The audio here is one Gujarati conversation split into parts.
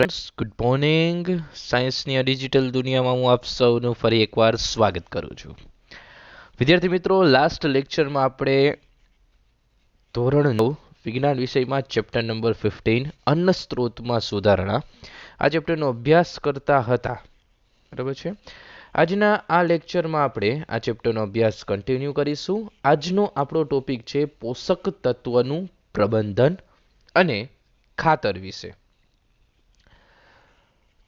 ફ્રેન્ડ્સ ગુડ મોર્નિંગ સાયન્સની આ ડિજિટલ દુનિયામાં હું આપ સૌનું ફરી એકવાર સ્વાગત કરું છું. વિદ્યાર્થી મિત્રો લાસ્ટ લેક્ચરમાં આપણે ધોરણ વિજ્ઞાન વિષયમાં ચેપ્ટર નંબર ફિફ્ટીન અન્ન સ્ત્રોતમાં સુધારણા. આ ચેપ્ટરનો અભ્યાસ કરતા હતા. બરાબર છે? આજના આ લેક્ચરમાં આપણે આ ચેપ્ટરનો અભ્યાસ કન્ટિન્યુ કરીશું. આજનો આપણો ટોપિક છે પોષક તત્વનું પ્રબંધન અને ખાતર વિશે.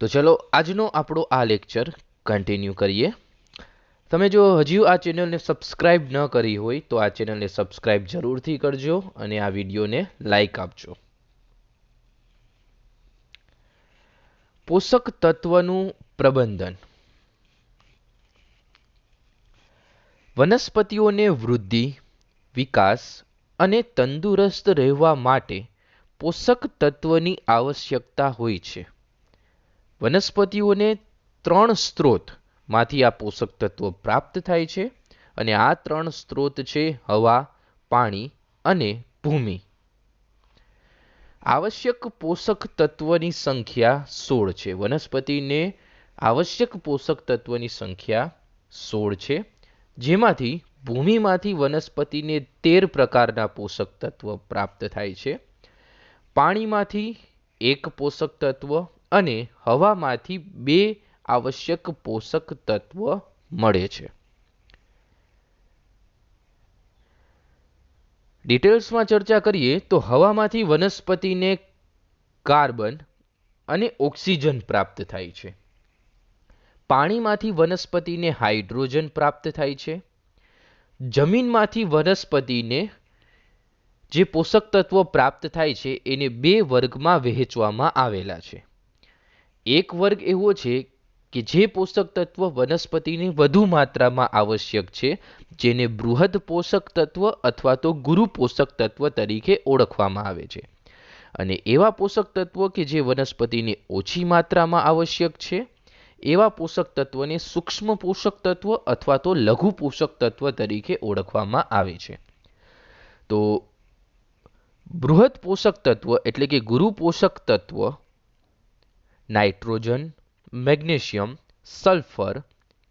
તો ચલો આજનો આપણો આ લેક્ચર કન્ટિન્યુ કરીએ. તમે જો હજી આ ચેનલને સબસ્ક્રાઇબ ન કરી હોય તો આ ચેનલને સબસ્ક્રાઇબ જરૂરથી કરજો અને આ વિડીયોને લાઈક આપજો. પોષક તત્વનું પ્રબંધન. વનસ્પતિઓને વૃદ્ધિ, વિકાસ અને તંદુરસ્ત રહેવા માટે પોષક તત્વની આવશ્યકતા હોય છે. વનસ્પતિઓને ત્રણ સ્ત્રોતમાંથી આ પોષક તત્વો પ્રાપ્ત થાય છે અને આ ત્રણ સ્ત્રોત છે હવા, પાણી અને ભૂમિ. આવશ્યક પોષક તત્વની સંખ્યા સોળ છે. વનસ્પતિને આવશ્યક પોષક તત્વની સંખ્યા સોળ છે. જેમાંથી ભૂમિમાંથી વનસ્પતિને તેર પ્રકારના પોષક તત્વ પ્રાપ્ત થાય છે. પાણીમાંથી એક પોષક તત્વ અને હવામાંથી બે આવશ્યક પોષક તત્વ મળે છે. ડિટેલ્સમાં ચર્ચા કરીએ તો હવામાંથી વનસ્પતિને કાર્બન અને ઓક્સિજન પ્રાપ્ત થાય છે. પાણીમાંથી વનસ્પતિને હાઇડ્રોજન પ્રાપ્ત થાય છે. જમીનમાંથી વનસ્પતિને જે પોષક તત્વો પ્રાપ્ત થાય છે એને બે વર્ગમાં વહેંચવામાં આવેલા છે. એક વર્ગ એવો છે કે જે પોષક તત્વ વનસ્પતિને વધુ માત્રામાં આવશ્યક છે, જેને બૃહદ પોષક તત્વ અથવા તો ગુરુ પોષક તત્વ તરીકે ઓળખવામાં આવે છે. અને એવા પોષક તત્વો કે જે વનસ્પતિને ઓછી માત્રામાં આવશ્યક છે, એવા પોષક તત્વને સૂક્ષ્મ પોષક તત્વ અથવા તો લઘુ પોષક તત્વ તરીકે ઓળખવામાં આવે છે. તો બૃહદ પોષક તત્વ એટલે કે ગુરુ પોષક તત્વ nitrogen, magnesium, sulphur,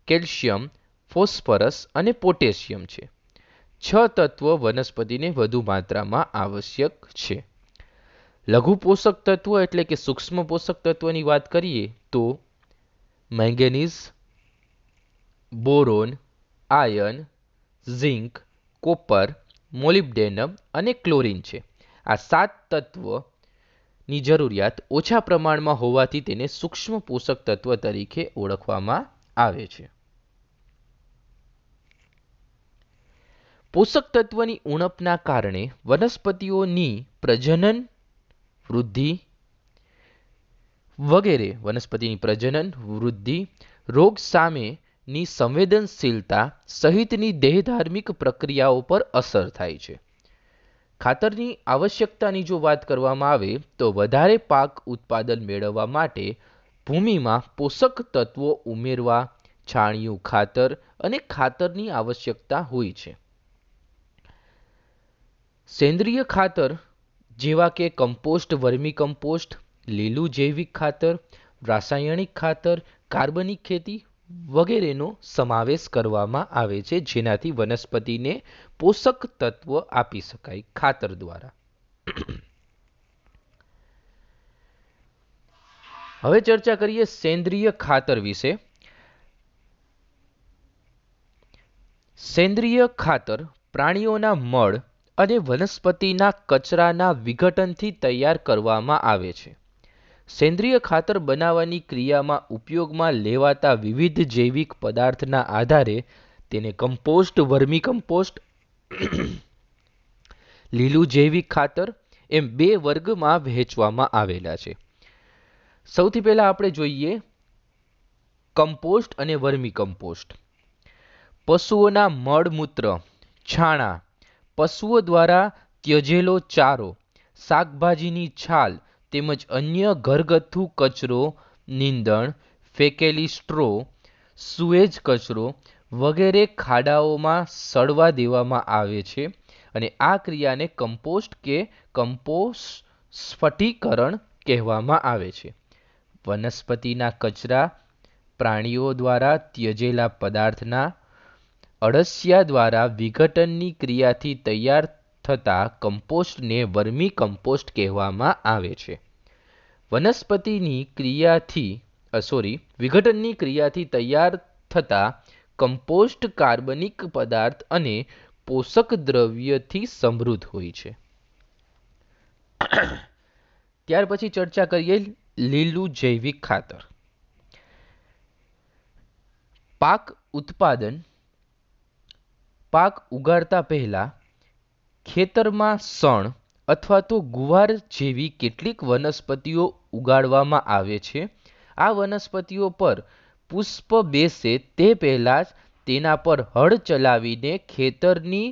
calcium, phosphorus અને પોટેશિયમ છે. છ તત્વ વનસ્પતિને વધુ માત્રામાં આવશ્યક છે. લઘુ પોષક તત્વ એટલે કે સૂક્ષ્મ પોષક તત્વની વાત કરીએ તો manganese, boron, iron, zinc, copper, molybdenum અને ક્લોરિન છે. આ સાત તત્વની જરૂરિયાત ઓછા પ્રમાણમાં હોવાથી તેને સૂક્ષ્મ પોષક તત્વ તરીકે ઓળખવામાં આવે છે. પોષક તત્વની ઉણપના કારણે વનસ્પતિઓની પ્રજનન વૃદ્ધિ વગેરે વનસ્પતિની પ્રજનન વૃદ્ધિ, રોગ સામેની સંવેદનશીલતા સહિતની દેહધાર્મિક પ્રક્રિયાઓ પર અસર થાય છે. ખાતરની આવશ્યકતાની જો વાત કરવામાં આવે, તો વધારે પાક ઉત્પાદન મેળવવા માટે ભૂમિમાં પોષક તત્વો ઉમેરવા, છાણિયું, ખાતર અને ખાતરની આવશ્યકતા હોય છે. સેન્દ્રિય ખાતર જેવા કે કમ્પોસ્ટ વર્મી કમ્પોસ્ટ લીલું જૈવિક ખાતર, રાસાયણિક ખાતર, કાર્બનિક ખેતી વગેરેનો સમાવેશ કરવામાં આવે છે, જેનાથી વનસ્પતિને પોષક તત્વ આપી શકાય ખાતર દ્વારા. હવે ચર્ચા કરીએ સેન્દ્રિય ખાતર વિશે. સેન્દ્રિય ખાતર પ્રાણીઓના મળ અને વનસ્પતિના કચરાના વિઘટનથી તૈયાર કરવામાં આવે છે. સેન્દ્રિય ખાતર બનાવવાની ક્રિયામાં ઉપયોગમાં લેવાતા વિવિધ જૈવિક પદાર્થના આધારે તેને કમ્પોસ્ટ વર્મી કમ્પોસ્ટ લીલું જૈવિક ખાતર એમ બે વર્ગમાં વહેંચવામાં આવેલા છે. સૌથી પહેલા આપણે જોઈએ કમ્પોસ્ટ અને વર્મી કમ્પોસ્ટ પશુઓના મળમૂત્ર, છાણા, પશુઓ દ્વારા ત્યજેલો ચારો, શાકભાજીની છાલ તેમજ અન્ય ઘરગથ્થુ કચરો, નીંદણ, ફેંકેલી સ્ટ્રો, સુએજ કચરો વગેરે ખાડાઓમાં સડવા દેવામાં આવે છે અને આ ક્રિયાને કમ્પોસ્ટ કે કમ્પોસ્ટ સ્ફટિકરણ કહેવામાં આવે છે. વનસ્પતિના કચરા, પ્રાણીઓ દ્વારા ત્યજેલા પદાર્થના, અળસિયા દ્વારા વિઘટનની ક્રિયાથી તૈયાર થતા કમ્પોસ્ટને વર્મી કમ્પોસ્ટ કહેવામાં આવે છે. વનસ્પતિની ક્રિયાથી સોરી વિઘટનની ક્રિયાથી તૈયાર થતા કમ્પોસ્ટ કાર્બનિક પદાર્થ અને પોષક દ્રવ્યથી સમૃદ્ધ હોય છે. ત્યાર પછી ચર્ચા કરીએ લીલું જૈવિક ખાતર. પાક ઉત્પાદન, પાક ઉગાડતા પહેલા ખેતરમાં સણ અથવા તો ગુવાર જેવી કેટલીક વનસ્પતિઓ ઉગાડવામાં આવે છે. આ વનસ્પતિઓ પર પુષ્પ બેસે તે પહેલાં જ તેના પર હળ ચલાવીને ખેતરની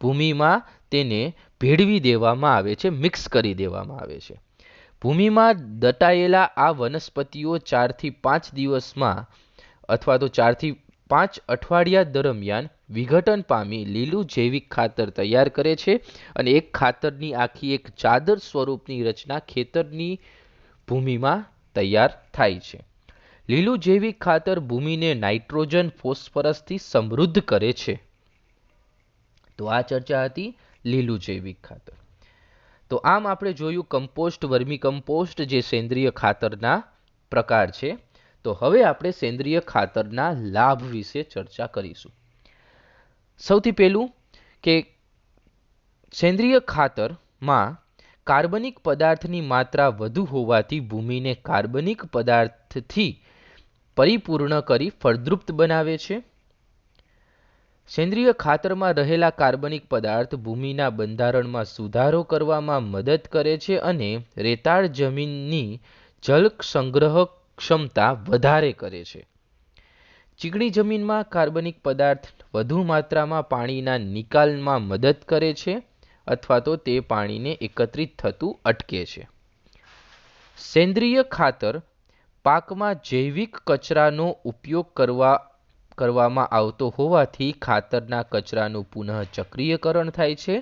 ભૂમિમાં તેને ભેળવી દેવામાં આવે છે, મિક્સ કરી દેવામાં આવે છે. ભૂમિમાં દટાયેલા આ વનસ્પતિઓ ચારથી પાંચ દિવસમાં અથવા તો ચારથી પાંચ અઠવાડિયા દરમિયાન વિઘટન પામી લીલું જૈવિક ખાતર તૈયાર કરે છે અને એક ખાતરની આખી એક ચાદર સ્વરૂપની રચના ખેતરની ભૂમિમાં તૈયાર થાય છે. લીલું જૈવિક ખાતર ભૂમિને નાઇટ્રોજન ફોસ્ફરસથી સમૃદ્ધ કરે છે. તો આ ચર્ચા હતી લીલું જૈવિક ખાતર. તો આમ આપણે જોયું કમ્પોસ્ટ વર્મી કમ્પોસ્ટ જે સેન્દ્રિય ખાતરના પ્રકાર છે. તો હવે આપણે સેન્દ્રિય ખાતરના લાભ વિશે ચર્ચા કરીશું. સૌથી પહેલું કે સેન્દ્રિય ખાતરમાં કાર્બનિક પદાર્થની માત્રા વધુ હોવાથી ભૂમિને કાર્બનિક પદાર્થથી પરિપૂર્ણ કરી ફળદ્રુપ્ત બનાવે છે. સેન્દ્રિય ખાતરમાં રહેલા કાર્બનિક પદાર્થ ભૂમિના બંધારણમાં સુધારો કરવામાં મદદ કરે છે અને રેતાળ જમીનની જલ સંગ્રહ ક્ષમતા વધારે કરે છે. ચીકણી જમીનમાં કાર્બનિક પદાર્થ વધુ માત્રામાં પાણીના નિકાલમાં મદદ કરે છે અથવા તો તે પાણીને એકત્રિત થતું અટકે છે. સેન્દ્રિય ખાતર પાકમાં જૈવિક કચરાનો ઉપયોગ કરવા, કરવામાં આવતો હોવાથી ખાતરના કચરાનું પુનઃ ચક્રીયકરણ થાય છે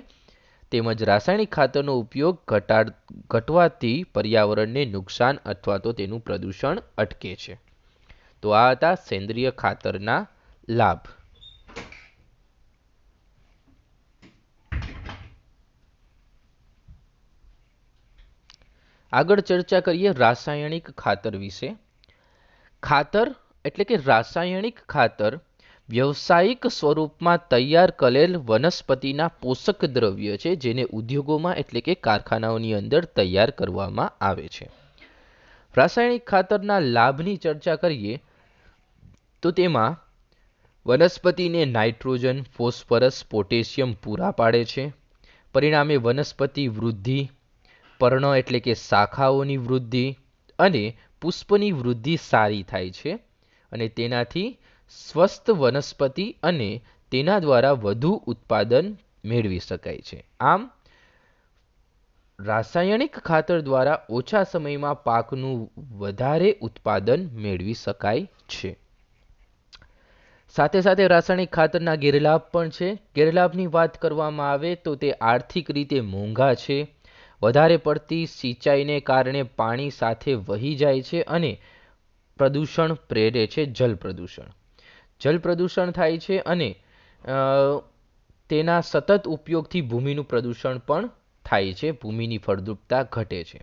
તેમજ રાસાયણિક ખાતરનો ઉપયોગ ઘટાડ, ઘટવાથી પર્યાવરણને નુકસાન અથવા તો તેનું પ્રદૂષણ અટકે છે. તો આ હતા સેન્દ્રિય ખાતરના લાભ. આગળ ચર્ચા કરીએ રાસાયણિક ખાતર વિશે. ખાતર એટલે કે રાસાયણિક ખાતર વ્યવસાયિક સ્વરૂપમાં તૈયાર કરેલ વનસ્પતિના પોષક દ્રવ્ય છે, જેને ઉદ્યોગોમાં એટલે કે કારખાનાઓની અંદર તૈયાર કરવામાં આવે છે. રાસાયણિક ખાતરના લાભની ચર્ચા કરીએ, તો તેમાં વનસ્પતિને નાઇટ્રોજન, ફોસ્ફરસ, પોટેશિયમ પૂરા પાડે છે. પરિણામે વનસ્પતિ વૃદ્ધિ, પર્ણ એટલે કે શાખાઓની વૃદ્ધિ અને પુષ્પની વૃદ્ધિ સારી થાય છે અને તેનાથી સ્વસ્થ વનસ્પતિ અને તેના દ્વારા વધુ ઉત્પાદન મેળવી શકાય છે. આમ, રાસાયણિક ખાતર દ્વારા ઓછા સમયમાં પાકનું વધારે ઉત્પાદન મેળવી શકાય છે. સાથે સાથે રાસાયણિક ખાતરના ગેરલાભ પણ છે. ગેરલાભની વાત કરવામાં આવે તો તે આર્થિક રીતે મોંઘા છે. વધારે પડતી સિંચાઈને કારણે પાણી સાથે વહી જાય છે અને પ્રદૂષણ પ્રેરે છે જલ પ્રદૂષણ જલ પ્રદૂષણ થાય છે અને તેના સતત ઉપયોગથી ભૂમિનું પ્રદૂષણ પણ થાય છે, ભૂમિની ફળદ્રુપતા ઘટે છે.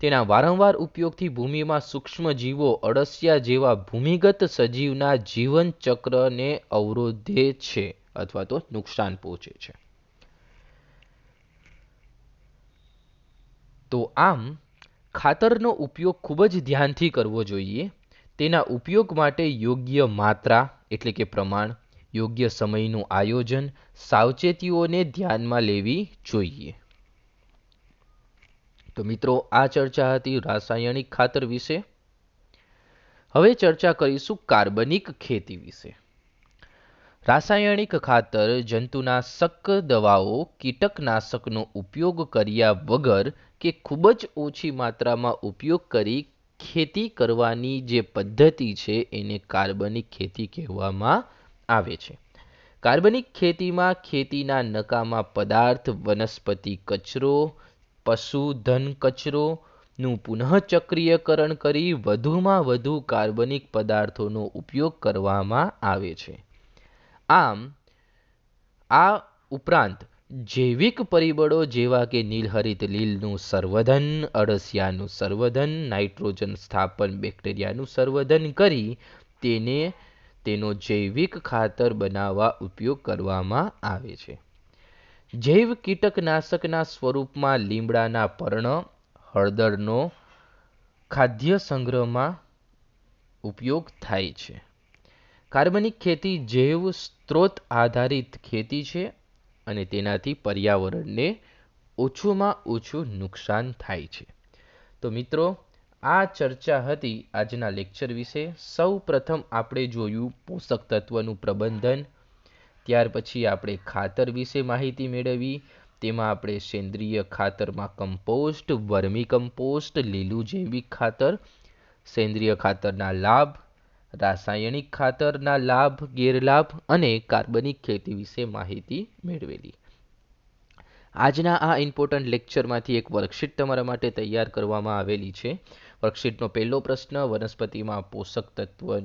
તેના વારંવાર ઉપયોગથી ભૂમિમાં સૂક્ષ્મ જીવો અળસિયા જેવા ભૂમિગત સજીવના જીવન ચક્રને અવરોધે છે અથવા તો નુકસાન પહોંચે છે. તો આમ, ખાતરનો ઉપયોગ ખૂબ જ ધ્યાનથી કરવો જોઈએ. તેના ઉપયોગ માટે યોગ્ય માત્રા એટલે કે પ્રમાણ, યોગ્ય સમયનું આયોજન સાવચેતીઓને ધ્યાનમાં લેવી જોઈએ. તો મિત્રો, આ ચર્ચા હતી રાસાયણિક ખાતર વિશે. હવે ચર્ચા કરીશું કાર્બનિક ખેતી વિશે. રાસાયણિક ખાતર જંતુનાશક દવાઓ, કીટકનાશકનો ઉપયોગ કર્યા વગર કે ખૂબ જ ઓછી માત્રામાં ઉપયોગ કરી ખેતી કરવાની જે પદ્ધતિ છે, એને કાર્બનિક ખેતી કહેવામાં આવે છે. કાર્બનિક ખેતીમાં ખેતીના નકામા પદાર્થ, વનસ્પતિ કચરો પશુધન કચરો નું પુનઃચક્રીયકરણ કરી વધુમાં વધુ કાર્બનિક પદાર્થોનો ઉપયોગ કરવામાં આવે છે. આમ, આ ઉપરાંત જૈવિક પરિબળો જેવા કે નીલહરિત લીલનું સંવર્ધન અળસિયાનું સંવર્ધન નાઇટ્રોજન સ્થાપન, બેક્ટેરિયાનું સંવર્ધન કરી તેને તેનો જૈવિક ખાતર બનાવવા ઉપયોગ કરવામાં આવે છે. જૈવ કીટકનાશકના સ્વરૂપમાં લીમડાના પર્ણ, હળદરનો ખાદ્ય સંગ્રહમાં ઉપયોગ થાય છે. કાર્બનિક ખેતી જૈવ સ્ત્રોત આધારિત ખેતી છે. અને તેનાથી પર્યાવરણને ઓછુંમાં ઓછું નુકસાન થાય છે. તો મિત્રો, આ ચર્ચા હતી આજના લેક્ચર વિશે. સૌ પ્રથમ આપણે જોયું પોષક તત્વનું પ્રબંધન. ત્યાર પછી આપણે ખાતર વિશે માહિતી મેળવી. તેમાં આપણે સેન્દ્રિય ખાતરમાં કમ્પોસ્ટ, વર્મી કમ્પોસ્ટ, લીલું જૈવિક ખાતર, સેન્દ્રિય ખાતરના લાભ રાસાયણિક ખાતરના લાભ, ગેરલાભ અને કાર્બનિક ખેતી વિશે માહિતી મેળવેલી. આજના આ ઇમ્પોર્ટન્ટ લેક્ચરમાંથી એક વર્કશીટ તમારા માટે તૈયાર કરવામાં આવેલી છે. વર્કશીટનો પહેલો પ્રશ્ન, વનસ્પતિમાં પોષક તત્વ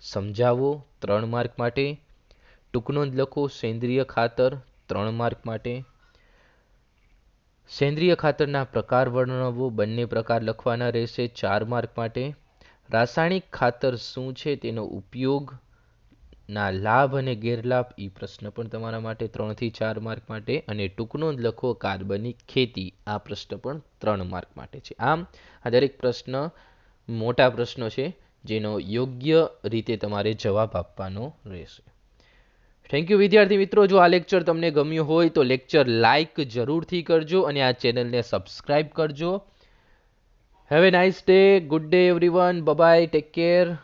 સમજાવો ત્રણ માર્ક માટે. ટૂંકનો જ લખો, સેન્દ્રિય ખાતર ત્રણ માર્ક માટે. સેન્દ્રિય ખાતરના પ્રકાર વર્ણવો, બંને પ્રકાર લખવાના રહેશે ચાર માર્ક માટે. રાસાયણિક ખાતર શું છે તેનો ઉપયોગ ના લાભ અને ગેરલાભ એ પ્રશ્ન પણ તમારા માટે ત્રણથી ચાર માર્ક માટે અને ટૂંકનો જ લખો કાર્બનિક ખેતી. આ પ્રશ્ન પણ ત્રણ માર્ક માટે છે. આમ, આ દરેક પ્રશ્ન મોટા પ્રશ્નો છે, જેનો યોગ્ય રીતે તમારે જવાબ આપવાનો રહેશે. થેન્ક યુ વિદ્યાર્થી મિત્રો. જો આ લેક્ચર તમને ગમ્યું હોય તો લેક્ચર લાઇક જરૂરથી કરજો અને આ ચેનલને સબસ્ક્રાઇબ કરજો. Have a nice day. Good day, everyone. Bye bye. Take care.